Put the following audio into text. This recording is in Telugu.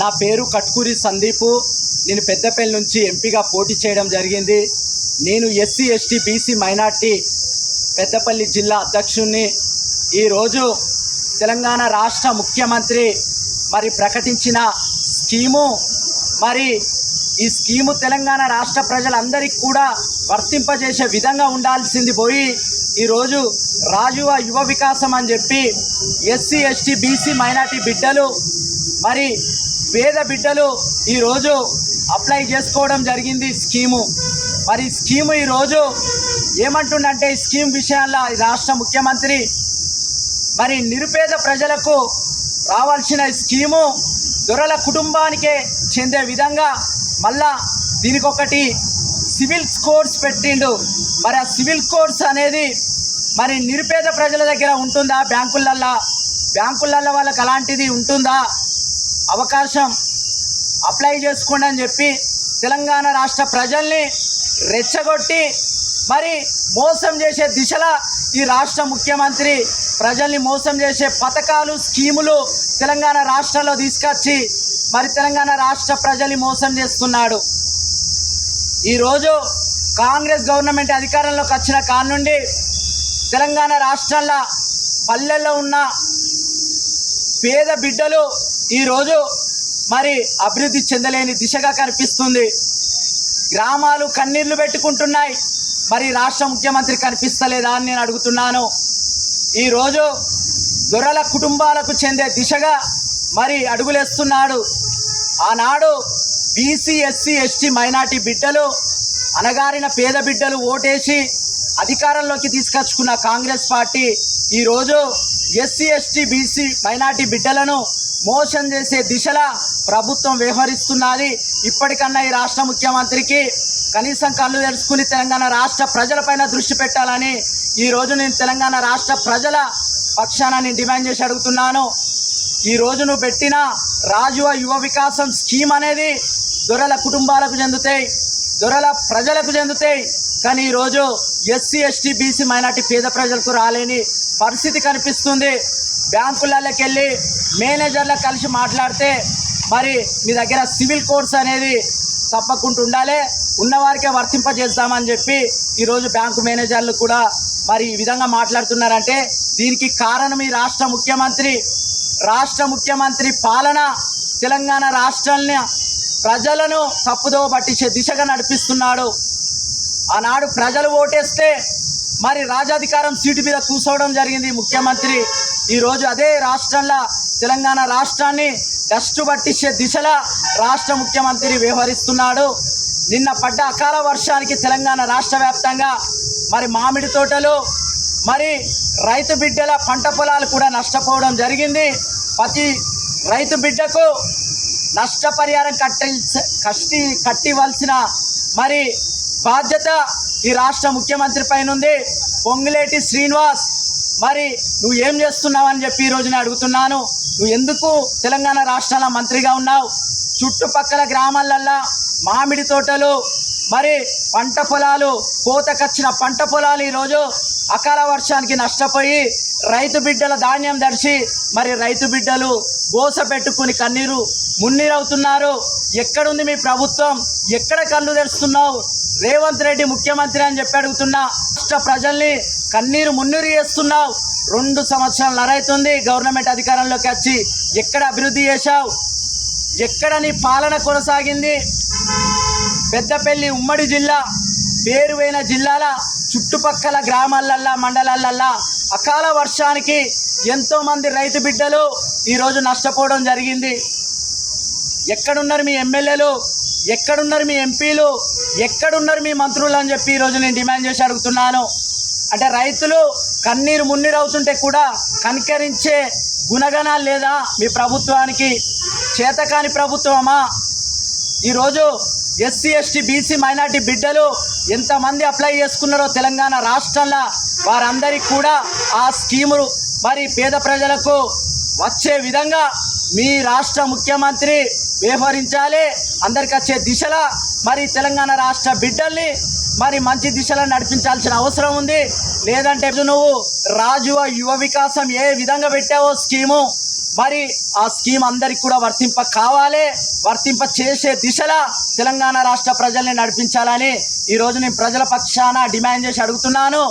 నా పేరు కట్కూరి సందీపు. నేను పెద్దపల్లి నుంచి ఎంపీగా పోటీ చేయడం జరిగింది. నేను SC ST BC minority Peddapalli జిల్లా అధ్యక్షుణ్ణి. ఈరోజు తెలంగాణ రాష్ట్ర ముఖ్యమంత్రి మరి ప్రకటించిన స్కీము మరి ఈ స్కీము తెలంగాణ రాష్ట్ర ప్రజలందరికీ కూడా వర్తింపజేసే విధంగా ఉండాల్సింది పోయి ఈరోజు రాజువ యువ వికాసం అని చెప్పి ఎస్సీ ఎస్టీ బీసీ మైనార్టీ బిడ్డలు మరి పేద బిడ్డలు ఈరోజు అప్లై చేసుకోవడం జరిగింది స్కీము. మరి స్కీము ఈరోజు ఏమంటుండంటే ఈ స్కీమ్ విషయాల్లో ఈ రాష్ట్ర ముఖ్యమంత్రి మరి నిరుపేద ప్రజలకు రావాల్సిన స్కీము దొరల కుటుంబానికే చెందే విధంగా మళ్ళా దీనికొకటి సివిల్ కోర్స్ పెట్టిండు. మరి ఆ సివిల్ కోర్స్ అనేది మరి నిరుపేద ప్రజల దగ్గర ఉంటుందా? బ్యాంకులల్లో? బ్యాంకులల్లో వాళ్ళకి అలాంటిది ఉంటుందా? అవకాశం అప్లై చేసుకోండి అని చెప్పి తెలంగాణ రాష్ట్ర ప్రజల్ని రెచ్చగొట్టి మరి మోసం చేసే దిశలా ఈ రాష్ట్ర ముఖ్యమంత్రి ప్రజల్ని మోసం చేసే పథకాలు స్కీములు తెలంగాణ రాష్ట్రంలో తీసుకొచ్చి మరి తెలంగాణ రాష్ట్ర ప్రజల్ని మోసం చేస్తున్నాడు. ఈరోజు కాంగ్రెస్ గవర్నమెంట్ అధికారంలోకి వచ్చిన కాడ నుండి తెలంగాణ రాష్ట్రాల పల్లెల్లో ఉన్న పేద బిడ్డలు ఈరోజు మరి అభివృద్ధి చెందలేని దిశగా కనిపిస్తుంది. గ్రామాలు కన్నీళ్ళు పెట్టుకుంటున్నాయి. మరి రాష్ట్ర ముఖ్యమంత్రి కనిపిస్తలేదా అని నేను అడుగుతున్నాను. ఈరోజు దొరల కుటుంబాలకు చెందే దిశగా మరి అడుగులేస్తున్నాడు. ఆనాడు బీసీ ఎస్సీ ఎస్టీ మైనార్టీ బిడ్డలు అనగారిన పేద బిడ్డలు ఓటేసి అధికారంలోకి తీసుకొచ్చుకున్న కాంగ్రెస్ పార్టీ ఈరోజు ఎస్సీ ఎస్టీ బీసీ మైనార్టీ బిడ్డలను మోసం చేసే దిశలా ప్రభుత్వం వ్యవహరిస్తున్నది. ఇప్పటికన్నా ఈ రాష్ట్ర ముఖ్యమంత్రికి కనీసం కళ్ళు తెరుచుకుని తెలంగాణ రాష్ట్ర ప్రజలపైన దృష్టి పెట్టాలని ఈరోజు నేను తెలంగాణ రాష్ట్ర ప్రజల పక్షాన నేను డిమాండ్ చేసి అడుగుతున్నాను. ఈ నువ్వు పెట్టిన రాజువ యువ వికాసం స్కీమ్ అనేది దొరల కుటుంబాలకు చెందుతాయి దొరల ప్రజలకు చెందుతాయి. కానీ ఈరోజు ఎస్సీ ఎస్టీ బీసీ మైనార్టీ పేద ప్రజలకు రాలేని పరిస్థితి కనిపిస్తుంది. బ్యాంకులలోకి వెళ్ళి కలిసి మాట్లాడితే మరి మీ దగ్గర సివిల్ కోర్స్ అనేది తప్పకుండా ఉండాలి ఉన్నవారికే వర్తింపజేస్తామని చెప్పి ఈరోజు బ్యాంకు మేనేజర్లు కూడా మరి ఈ విధంగా మాట్లాడుతున్నారంటే దీనికి కారణం ఈ రాష్ట్ర ముఖ్యమంత్రి రాష్ట్ర ముఖ్యమంత్రి పాలన తెలంగాణ రాష్ట్రాన్ని ప్రజలను తప్పుదోవ పట్టించే దిశగా నడిపిస్తున్నాడు. ఆనాడు ప్రజలు ఓటేస్తే మరి రాజాధికారం సీటు మీద కూర్చోవడం జరిగింది ముఖ్యమంత్రి. ఈరోజు అదే రాష్ట్రంలో తెలంగాణ రాష్ట్రాన్ని డస్టు పట్టించే రాష్ట్ర ముఖ్యమంత్రి వ్యవహరిస్తున్నాడు. నిన్న పడ్డ అకాల వర్షానికి తెలంగాణ రాష్ట్ర వ్యాప్తంగా మరి మామిడి తోటలు మరి రైతు బిడ్డల పంట పొలాలు కూడా నష్టపోవడం జరిగింది. ప్రతి రైతు బిడ్డకు నష్టపరిహారం కట్టి కష్టి కట్టివలసిన మరి బాధ్యత ఈ రాష్ట్ర ముఖ్యమంత్రి పైన ఉంది పొంగులేటి శ్రీనివాస్ మరి నువ్వు ఏం చేస్తున్నావని అని చెప్పి ఈరోజు నేను అడుగుతున్నాను. నువ్వు ఎందుకు తెలంగాణ రాష్ట్రాల మంత్రిగా ఉన్నావు? చుట్టుపక్కల గ్రామాలల్లో మామిడి తోటలు మరి పంట పొలాలు కోతకొచ్చిన పంట పొలాలు ఈరోజు అకాల వర్షానికి నష్టపోయి రైతు బిడ్డల ధాన్యం దర్శి మరి రైతు బిడ్డలు గోస పెట్టుకుని కన్నీరు మున్నీరవుతున్నారు ఎక్కడుంది మీ ప్రభుత్వం? ఎక్కడ కళ్ళు తెరుస్తున్నావు? రేవంత్ రెడ్డి ముఖ్యమంత్రి అని చెప్పి అడుగుతున్నా. రాష్ట్ర ప్రజల్ని కన్నీరు మున్నీరు చేస్తున్నావు. రెండు సంవత్సరాలు నరైతుంది గవర్నమెంట్ అధికారంలోకి వచ్చి. ఎక్కడ అభివృద్ధి చేశావు? ఎక్కడ నీ పాలన కొనసాగింది? పెద్దపల్లి ఉమ్మడి జిల్లా పేరువైన జిల్లాల చుట్టుపక్కల గ్రామాలల్లా మండలాలల్లా అకాల వర్షానికి ఎంతోమంది రైతు బిడ్డలు ఈరోజు నష్టపోవడం జరిగింది. ఎక్కడున్నారు మీ ఎమ్మెల్యేలు? ఎక్కడున్నారు మీ ఎంపీలు? ఎక్కడున్నారు మీ మంత్రులు అని చెప్పి ఈరోజు నేను డిమాండ్ చేసి అడుగుతున్నాను. అంటే రైతులు కన్నీరు మున్నీరు అవుతుంటే కూడా కనికరించే గుణగణాలు లేదా మీ ప్రభుత్వానికి చేతకాని ప్రభుత్వమా? ఈరోజు ఎస్సీ ఎస్టీ బీసీ మైనార్టీ బిడ్డలు ఎంతమంది అప్లై చేసుకున్నారో తెలంగాణ రాష్ట్రంలో వారందరికీ కూడా ఆ స్కీములు మరి పేద ప్రజలకు వచ్చే విధంగా మీ రాష్ట్ర ముఖ్యమంత్రి వ్యవహరించాలి. అందరికి వచ్చే దిశలా మరి తెలంగాణ రాష్ట్ర బిడ్డల్ని మరి మంచి దిశలో నడిపించాల్సిన అవసరం ఉంది. లేదంటే నువ్వు రాజువ యువ వికాసం ఏ విధంగా పెట్టావో స్కీము మరి ఆ స్కీమ్ అందరికి కూడా వర్తింప కావాలి వర్తింప చేసే దిశలా తెలంగాణ రాష్ట్ర ప్రజల్ని నడిపించాలని ఈరోజు నేను ప్రజల పక్షాన డిమాండ్ చేసి అడుగుతున్నాను.